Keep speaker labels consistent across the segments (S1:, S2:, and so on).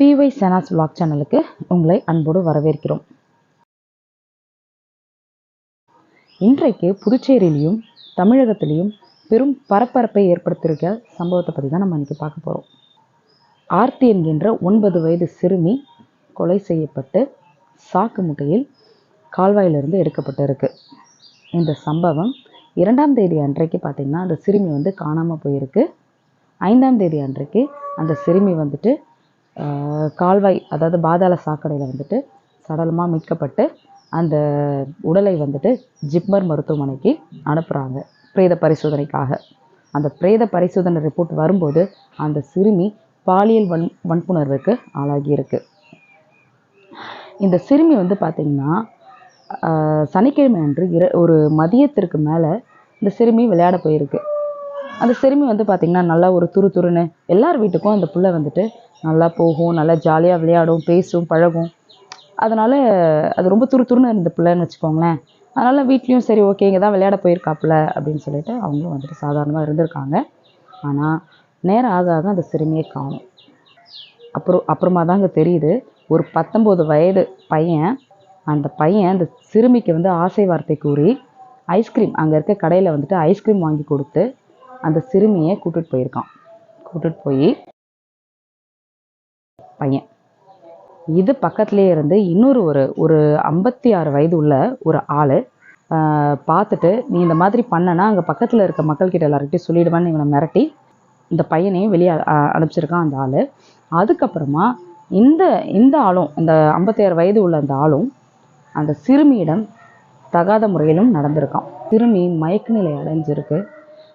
S1: Dy செனாஸ் vlog சேனலுக்கு உங்களை அன்போடு வரவேற்கிறோம். இன்றைக்கு புதுச்சேரியிலையும் தமிழகத்திலையும் பெரும் பரபரப்பை ஏற்படுத்தியிருக்க சம்பவத்தை பற்றி தான் நம்ம இன்றைக்கி பார்க்க போகிறோம் ஆர்த்தி என்கின்ற ஒன்பது வயது சிறுமி கொலை செய்யப்பட்டு சாக்கு முட்டையில் கால்வாயிலிருந்து எடுக்கப்பட்டிருக்கு. இந்த சம்பவம் இரண்டாம் தேதி அன்றைக்கு பார்த்திங்கன்னா அந்த சிறுமி வந்து காணாமல் போயிருக்கு. ஐந்தாம் தேதி அன்றைக்கு அந்த சிறுமி வந்துட்டு கால்வாய் அதாவது பாதாள சாக்கடையில் வந்துட்டு சடலமாக மீட்கப்பட்டு அந்த உடலை வந்துட்டு ஜிப்மர் மருத்துவமனைக்கு அனுப்புகிறாங்க பிரேத பரிசோதனைக்காக. அந்த பிரேத பரிசோதனை ரிப்போர்ட் வரும்போது அந்த சிறுமி பாலியல் வன் வன்புணர்வுக்கு ஆளாகியிருக்கு. இந்த சிறுமி வந்து பார்த்திங்கன்னா சனிக்கிழமை அன்று இர ஒரு மதியத்திற்கு மேலே இந்த சிறுமி விளையாட போயிருக்கு. அந்த சிறுமி வந்து பார்த்திங்கன்னா நல்லா ஒரு துரு துருன்னு எல்லார் வீட்டுக்கும் அந்த புள்ள வந்துட்டு நல்லா போகும் நல்லா ஜாலியாக விளையாடும் பேசும் பழகும். அதனால் அது ரொம்ப துரு துருன்னு இருந்த பிள்ளைன்னு வச்சுக்கோங்களேன். அதனால் வீட்லேயும் சரி ஓகே இங்கே தான் விளையாட போயிருக்காப்புல அப்படின்னு சொல்லிட்டு அவங்களும் வந்துட்டு சாதாரணமாக இருந்திருக்காங்க. ஆனால் நேரம் ஆக ஆக அந்த சிறுமியை காணும். அப்புறம் அப்புறமா தாங்க தெரியுது ஒரு பத்தொம்போது வயது பையன் அந்த பையன் அந்த சிறுமிக்கு வந்து ஆசை வார்த்தை கூறி ஐஸ்கிரீம் அங்கே இருக்க கடையில் வந்துட்டு ஐஸ்கிரீம் வாங்கி கொடுத்து அந்த சிறுமியை கூட்டிகிட்டு போயிருக்கான். கூட்டிகிட்டு போய் பையன். இது பக்கத்துலேயே இருந்து இன்னொரு ஒரு ஒரு ஐம்பத்தி ஆறு வயது உள்ள ஒரு ஆள். பார்த்துட்டு நீ இந்த மாதிரி பண்ணனா அங்கே பக்கத்தில் இருக்க மக்கள்கிட்ட எல்லார்கிட்டையும் சொல்லிடுவான்னு இவனை மிரட்டி இந்த பையனையும் வெளியே அனுப்பிச்சிருக்கான் அந்த ஆள். அதுக்கப்புறமா இந்த இந்த ஆளும் இந்த ஐம்பத்தி ஆறு வயது உள்ள அந்த ஆளும் அந்த சிறுமியிடம் தகாத முறையிலும் நடந்திருக்கான். சிறுமி மயக்க நிலை அடைஞ்சிருக்கு.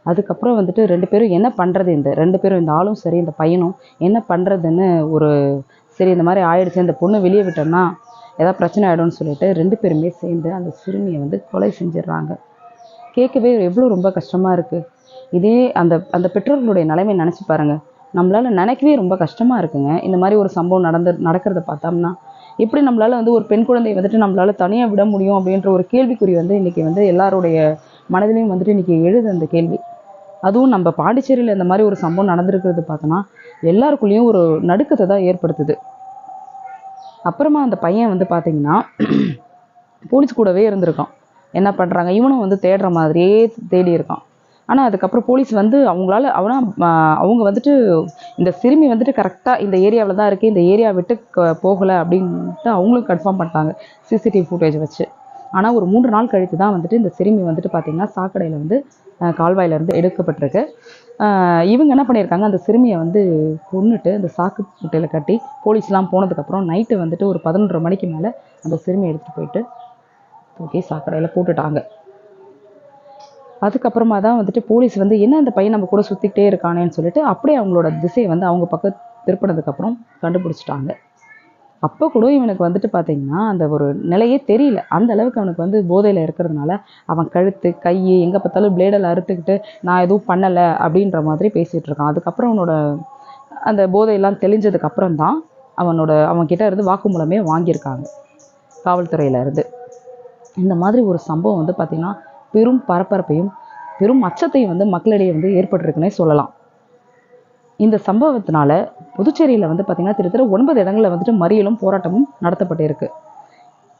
S1: அதுக்கப்புறம் வந்துட்டு ரெண்டு பேரும் என்ன பண்ணுறது இந்த ரெண்டு பேரும் இந்த ஆளும் சரி இந்த பையனும் என்ன பண்ணுறதுன்னு ஒரு சரி இந்த மாதிரி ஆயிடுச்சு இந்த பொண்ணு வெளியே விட்டோம்னா ஏதாவது பிரச்சனை ஆகிடும்னு சொல்லிட்டு ரெண்டு பேருமே சேர்ந்து அந்த சிறுமியை வந்து கொலை செஞ்சிடுறாங்க. கேட்கவே எவ்வளோ ரொம்ப கஷ்டமாக இருக்குது இதே அந்த அந்த பெற்றோர்களுடைய நிலைமை நினச்சி பாருங்கள் நம்மளால் நினைக்கவே ரொம்ப கஷ்டமாக இருக்குங்க. இந்த மாதிரி ஒரு சம்பவம் நடந்து நடக்கிறத பார்த்தோம்னா எப்படி நம்மளால் வந்து ஒரு பெண் குழந்தையை வந்துட்டு நம்மளால் தனியாக விட முடியும் அப்படின்ற ஒரு கேள்விக்குறி வந்து இன்றைக்கி வந்து எல்லாருடைய மனதிலையும் வந்துட்டு இன்றைக்கி எழுது அந்த கேள்வி. அதுவும் நம்ம பாண்டிச்சேரியில் இந்த மாதிரி ஒரு சம்பவம் நடந்திருக்கிறது பார்த்தோன்னா எல்லாருக்குள்ளேயும் ஒரு நடுக்கத்தை தான் ஏற்படுத்துது. அப்புறமா அந்த பையன் வந்து பார்த்தீங்கன்னா போலீஸ் கூடவே இருந்திருக்கான். என்ன பண்ணுறாங்க இவனும் வந்து தேடுற மாதிரியே தேடி இருக்கான். ஆனால் அதுக்கப்புறம் போலீஸ் வந்து அவங்களால அவனா அவங்க வந்துட்டு இந்த சிறுமி வந்துட்டு கரெக்டாக இந்த ஏரியாவில் தான் இருக்குது இந்த ஏரியா விட்டு போகலை அப்படின்ட்டு அவங்களும் கன்ஃபார்ம் பண்ணிட்டாங்க. சிசிடிவி ஃபுட்டேஜ் வச்சு. ஆனால் ஒரு மூன்று நாள் கழித்து தான் வந்துட்டு இந்த சிறுமி வந்துட்டு பார்த்திங்கன்னா சாக்கடையில் வந்து கால்வாயிலேருந்து எடுக்கப்பட்டிருக்கு. இவங்க என்ன பண்ணியிருக்காங்க அந்த சிறுமியை வந்து கொன்னுட்டு அந்த சாக்கு முட்டையில் கட்டி போலீஸ்லாம் போனதுக்கப்புறம் நைட்டு வந்துட்டு ஒரு பதினொன்றரை மணிக்கு மேலே அந்த சிறுமியை எடுத்துகிட்டு போயிட்டு தூக்கி சாக்கடையில் போட்டுட்டாங்க. அதுக்கப்புறமா தான் வந்துட்டு போலீஸ் வந்து என்ன அந்த பையன் நம்ம கூட சுற்றிக்கிட்டே இருக்கானேன்னு சொல்லிட்டு அப்படியே அவங்களோட திசையை வந்து அவங்க பக்கம் திருப்பினதுக்கப்புறம் கண்டுபிடிச்சிட்டாங்க. அப்போ கூட இவனுக்கு வந்துட்டு பார்த்தீங்கன்னா அந்த ஒரு நிலையே தெரியல. அந்த அளவுக்கு அவனுக்கு வந்து போதையில் இருக்கிறதுனால அவன் கழுத்து கை எங்கே பார்த்தாலும் பிளேடில் அறுத்துக்கிட்டு நான் எதுவும் பண்ணலை அப்படின்ற மாதிரி பேசிகிட்டு இருக்கான். அதுக்கப்புறம் அவனோட அந்த போதையெல்லாம் தெளிஞ்சதுக்கு அப்புறம் தான் அவனோட அவன்கிட்ட இருந்து வாக்குமூலமே வாங்கியிருக்காங்க காவல்துறையிலேருந்து இந்த மாதிரி ஒரு சம்பவம் வந்து பார்த்திங்கன்னா பெரும் பரபரப்பையும் பெரும் அச்சத்தையும் வந்து மக்களிடையே வந்து ஏற்பட்டிருக்குன்னே சொல்லலாம். இந்த சம்பவத்தினால புதுச்சேரியில் வந்து பார்த்திங்கன்னா திரு ஒன்பது இடங்களில் வந்துட்டு மறியலும் போராட்டமும் நடத்தப்பட்டிருக்கு.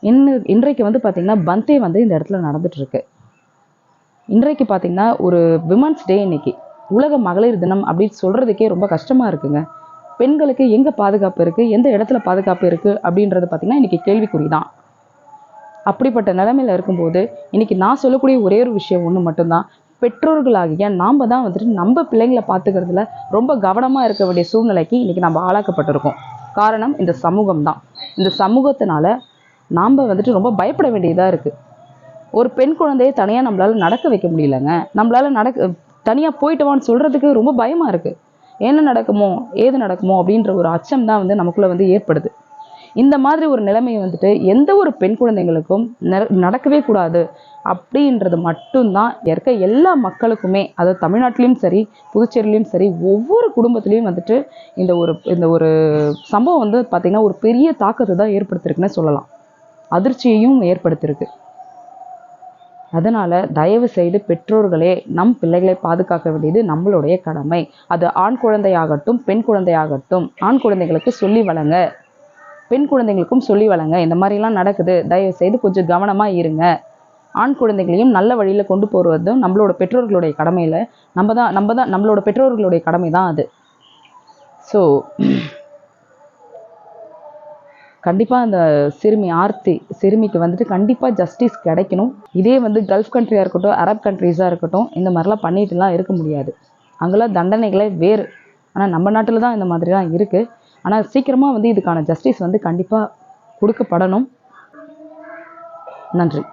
S1: இன்னு இன்றைக்கு வந்து பார்த்திங்கன்னா பந்தே வந்து இந்த இடத்துல நடந்துட்டுருக்கு. இன்றைக்கு பார்த்திங்கன்னா ஒரு விமன்ஸ் டே இன்னைக்கு. உலக மகளிர் தினம் அப்படின்னு சொல்கிறதுக்கே ரொம்ப கஷ்டமாக இருக்குங்க. பெண்களுக்கு எங்கே பாதுகாப்பு இருக்குது எந்த இடத்துல பாதுகாப்பு இருக்குது அப்படின்றது பார்த்திங்கன்னா இன்றைக்கி கேள்விக்குறி தான் அப்படிப்பட்ட நிலைமையில் இருக்கும்போது இன்றைக்கி நான் சொல்லக்கூடிய ஒரே ஒரு விஷயம் ஒன்று மட்டும்தான். பெற்றோர்களாகிய நாம் தான் வந்துட்டு நம்ம பிள்ளைங்களை பார்த்துக்கிறதுல ரொம்ப கவனமாக இருக்க வேண்டிய சூழ்நிலைக்கு இன்றைக்கி நம்ம ஆளாக்கப்பட்டிருக்கோம். காரணம் இந்த சமூகம் தான். இந்த சமூகத்தினால நாம் வந்துட்டு ரொம்ப பயப்பட வேண்டியதாக இருக்குது ஒரு பெண் குழந்தையை தனியாக நம்மளால் நடக்க வைக்க முடியலங்க. நம்மளால் நடக்க தனியாக போயிட்டவான்னு சொல்கிறதுக்கு ரொம்ப பயமாக இருக்குது என்ன நடக்குமோ ஏது நடக்குமோ அப்படின்ற ஒரு அச்சம் தான் வந்து நமக்குள்ளே வந்து ஏற்படுது. இந்த மாதிரி ஒரு நிலைமை வந்துட்டு எந்த ஒரு பெண் குழந்தைங்களுக்கும் நடக்கவே கூடாது. அப்படின்றது மட்டும்தான் இருக்க எல்லா மக்களுக்குமே அதாவது தமிழ்நாட்டிலையும் சரி புதுச்சேரியிலையும் சரி ஒவ்வொரு குடும்பத்துலேயும் வந்துட்டு இந்த ஒரு இந்த ஒரு சம்பவம் வந்து பார்த்திங்கன்னா ஒரு பெரிய தாக்கத்தை தான் ஏற்படுத்திருக்குன்னு சொல்லலாம். அதிர்ச்சியையும் ஏற்படுத்தியிருக்கு. அதனால் தயவு செய்து பெற்றோர்களே நம் பிள்ளைகளை பாதுகாக்க வேண்டியது நம்மளுடைய கடமை. அது ஆண் குழந்தையாகட்டும் பெண் குழந்தையாகட்டும் ஆண் குழந்தைகளுக்கு சொல்லி வளங்க பெண் குழந்தைங்களுக்கும் சொல்லி வளங்க. இந்த மாதிரிலாம் நடக்குது. தயவு செய்து கொஞ்சம் கவனமாக இருங்க. ஆண் குழந்தைகளையும் நல்ல வழியில் கொண்டு போகிறதும் நம்மளோட பெற்றோர்களுடைய கடமையில். நம்ம தான் நம்ம தான் நம்மளோட பெற்றோர்களுடைய கடமை தான் அது. ஸோ கண்டிப்பாக அந்த சிறுமி ஆர்த்தி சிறுமிக்கு வந்துட்டு கண்டிப்பாக ஜஸ்டிஸ் கிடைக்கணும். இதே வந்து கல்ஃப் கண்ட்ரியாக இருக்கட்டும் அரப் கண்ட்ரீஸாக இருக்கட்டும் இந்த மாதிரிலாம் பண்ணிட்டுலாம் இருக்க முடியாது. அங்கெல்லாம் தண்டனைகளே வேறு. ஆனால் நம்ம நாட்டில் தான் இந்த மாதிரிலாம் இருக்குது ஆனால் சீக்கிரமாக வந்து இதுக்கான ஜஸ்டிஸ் வந்து கண்டிப்பாக கொடுக்கப்படணும். நன்றி.